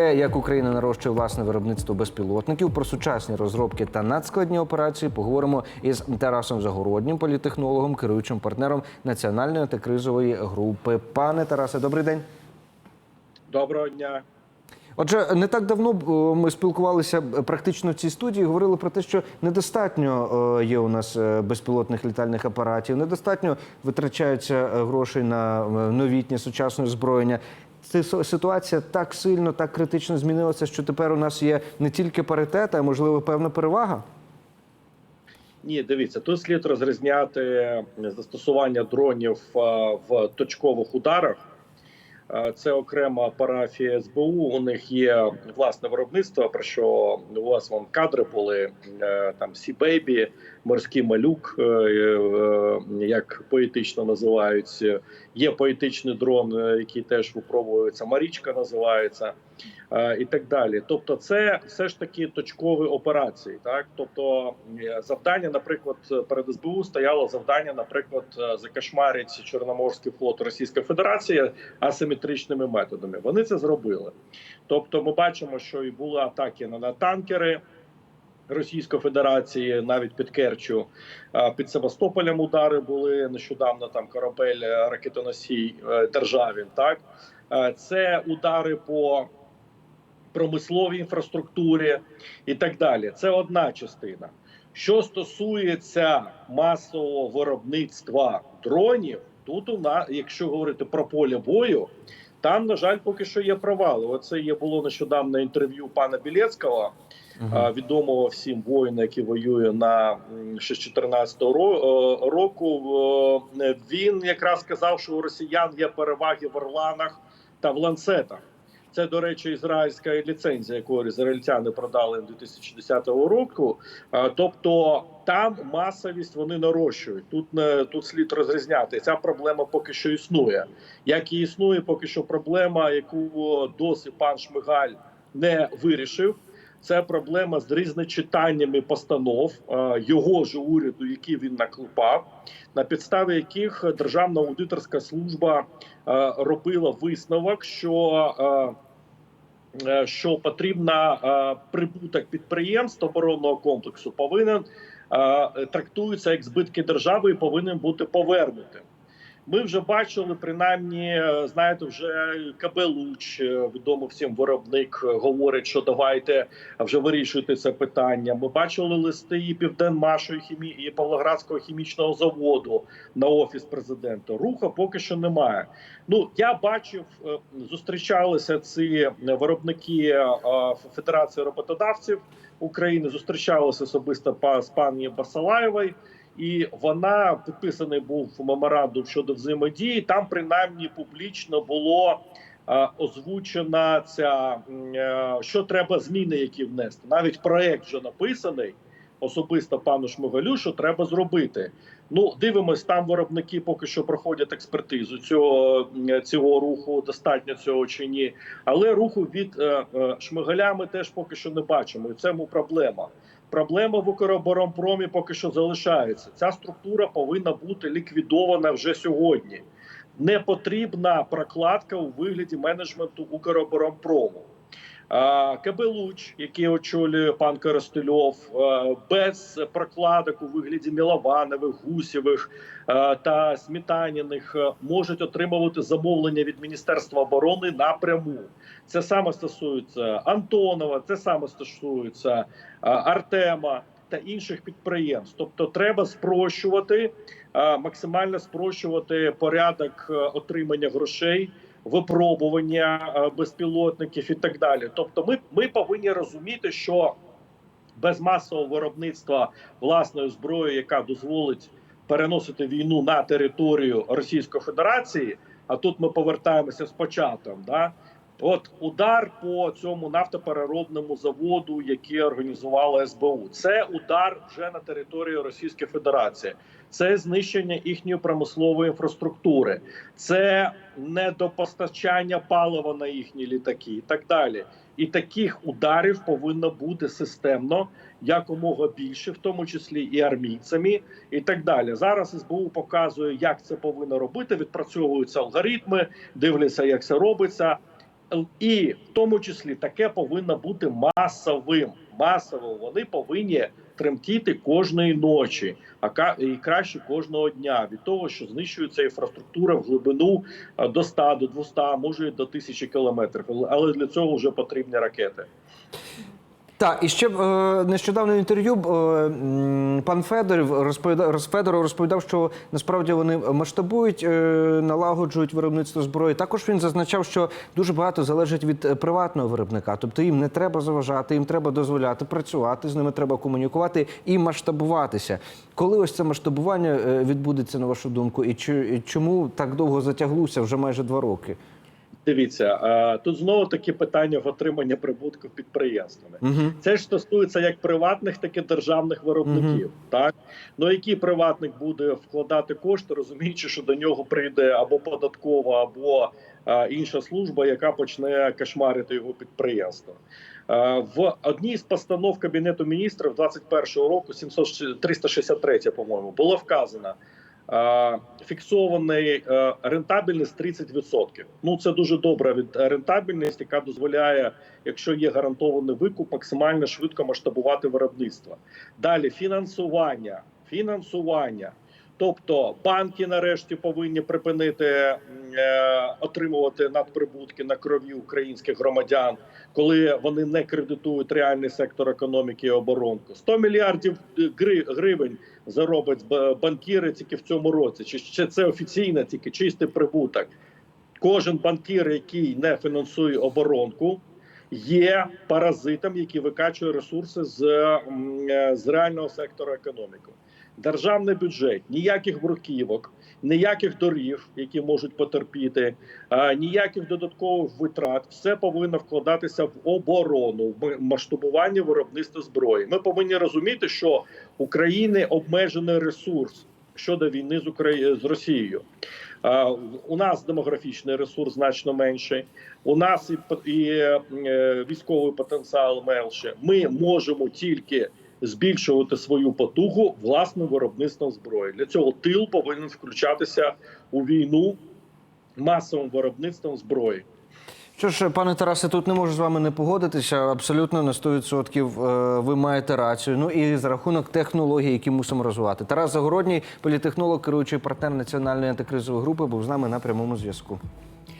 Як Україна нарощує власне виробництво безпілотників про сучасні розробки та надскладні операції поговоримо із Тарасом Загороднім, політехнологом, керуючим партнером національної антикризової групи. Пане Тарасе, добрий день. Доброго дня. Отже, не так давно е, ми спілкувалися практично в цій студії. Говорили про те, що недостатньо е, є у нас е, безпілотних літальних апаратів, недостатньо витрачаються е, грошей на е, новітнє сучасне озброєння. Ситуація так сильно, так критично змінилася, що тепер у нас є не тільки паритет, а можливо певна перевага. Ні, дивіться, тут слід розрізняти застосування дронів в точкових ударах. А, Це окрема парафія СБУ. У них є власне виробництво. Про що у вас вон кадри були е, там Сі Бейбі, морський малюк, е, е, як поетично називаються. Є поетичний дрон, який теж випробується. Марічка називається. і так далі. Тобто, це все ж таки точкові операції. Так, тобто завдання, наприклад, перед СБУ стояло завдання, наприклад, закашмарити Чорноморський флот Російської Федерації асиметричними методами. Вони це зробили. Тобто, ми бачимо, що і були атаки на, танкери. Російської Федерації навіть під Керчу під Севастополем удари були нещодавно. Там корабель е, ракетоносій е, Державін. Так Е, це удари по промисловій інфраструктурі і так далі. Це одна частина. Що стосується масового виробництва дронів, тут у нас, якщо говорити про поле бою, там, на жаль, поки що є провали. Оце є було нещодавно інтерв'ю пана Білецького, а, відомого всім воїна, який воює на м, ще з 14-го ро- е, року. Е, Він якраз сказав, що у росіян є переваги в орланах та в ланцетах. Це, до речі, ізраїльська ліцензія, яку ізраїльтяни продали 2010 року. Тобто там масовість вони нарощують. Тут не тут слід розрізняти. Ця проблема поки що існує. Як і існує поки що проблема, яку досі пан Шмигаль не вирішив. Це проблема з різночитаннями постанов е, його ж уряду, які він наклепав, на підставі яких Державна аудиторська служба е, робила висновок, що е, що потрібна прибуток підприємств оборонного комплексу повинен трактується як збитки держави і повинен бути повернутим. Ми вже бачили, принаймні, е, знаєте, вже КБ Луч, е, відомий всім виробник, е, говорить, що давайте вже вирішуйте це питання. Ми бачили листи і Південмашу, і хімі і Павлоградського хімічного заводу на офіс президента. Руха поки що немає. Ну я бачив, зустрічалися ці виробники Федерації роботодавців України. Зустрічалися особисто з пані Басалаєвою. І вона підписаний був меморандум щодо взаємодії. Там принаймні публічно було е, озвучена ця е, що треба зміни, які внести. Навіть проект вже написаний особисто пану Шмигалю, що треба зробити. Ну, дивимось, там виробники поки що проходять експертизу цього, цього руху. Достатньо цього чи ні. Але руху від е, е, Шмигаля ми теж поки що не бачимо. І в цьому проблема. Проблема в Укроборонпромі поки що залишається. Ця структура повинна бути ліквідована вже сьогодні. Не потрібна прокладка у вигляді менеджменту Укроборонпрому. КБ Луч, який очолює пан Коростельов, е, без прокладок у вигляді Мілованових, Гусєвих е, та Смітаніних е, можуть отримувати замовлення від Міністерства оборони напряму. Це саме стосується Антонова, це саме стосується Артема та інших підприємств. Тобто, треба спрощувати максимально спрощувати порядок отримання грошей, випробування е, безпілотників і так далі. Тобто, ми, ми повинні розуміти, що без масового виробництва власної зброї, яка дозволить переносити війну на територію Російської Федерації. А тут ми повертаємося з початком. Да? От удар по цьому нафтопереробному заводу, який організувала СБУ, це удар вже на території Російської Федерації, це знищення їхньої промислової інфраструктури, це недопостачання палива на їхні літаки і так далі. І таких ударів повинно бути системно якомога більше, в тому числі і армійцями, і так далі. Зараз СБУ показує, як це повинно робити. Відпрацьовуються алгоритми, дивляться, як це робиться. І в тому числі таке повинно бути масовим. Масово вони повинні тремтіти кожної ночі, а і краще кожного дня від того, що знищується інфраструктура в глибину до 100, до 200, може до 1000 кілометрів. Але для цього вже потрібні ракети. Так, і ще е, нещодавно інтерв'ю е, пан Федоров розповідав, роз- Федоров розповідав, що насправді вони масштабують, е, налагоджують виробництво зброї. Також він зазначав, що дуже багато залежить від е, приватного виробника. Тобто їм не треба заважати, їм треба дозволяти працювати, з ними треба комунікувати і масштабуватися. Коли ось це масштабування е, відбудеться, на вашу думку, і чи- чому так довго затяглося вже майже два роки? Дивіться, тут знову таки питання в отримання прибутків підприємствами. Угу. Це ж стосується як приватних, так і державних виробників. Так ну який приватник буде вкладати кошти, розуміючи, що до нього прийде або податкова, або е, інша служба, яка почне кошмарити його підприємство. В одній з постанов кабінету міністрів 21-го року, 700, 363, по-моєму, було вказано. Е, Фіксований е, рентабельність 30%. Ну це дуже добра від рентабельність, яка дозволяє якщо є гарантований викуп, максимально швидко масштабувати виробництво. Далі фінансування. Фінансування. Тобто банки нарешті повинні припинити е, отримувати надприбутки на крові українських громадян, коли вони не кредитують реальний сектор економіки і оборонку. 100 мільярдів гривень заробить банкіри тільки в цьому році. Чи, чи це офіційно, тільки чистий прибуток? Кожен банкір, який не фінансує оборонку, є паразитом, який викачує ресурси з, е, з реального сектору економіки. Державний бюджет, ніяких бруківок, ніяких доріг, які можуть потерпіти, ніяких додаткових витрат. Все повинно вкладатися в оборону, в масштабування виробництва зброї. Ми повинні розуміти, що України обмежений ресурс щодо війни з Украї... з Росією. У нас демографічний ресурс значно менший. У нас і, і е, військовий потенціал менше. Ми можемо тільки збільшувати свою потугу власним виробництвом зброї. Для цього тил повинен включатися у війну масовим виробництвом зброї. Що ж, пане Тарасе, тут не можу з вами не погодитися. Абсолютно на 100% е, ви маєте рацію. Ну і за рахунок технологій, які мусимо розвивати. Тарас Загородній, політехнолог, керуючий партнер національної антикризової групи, був з нами на прямому зв'язку.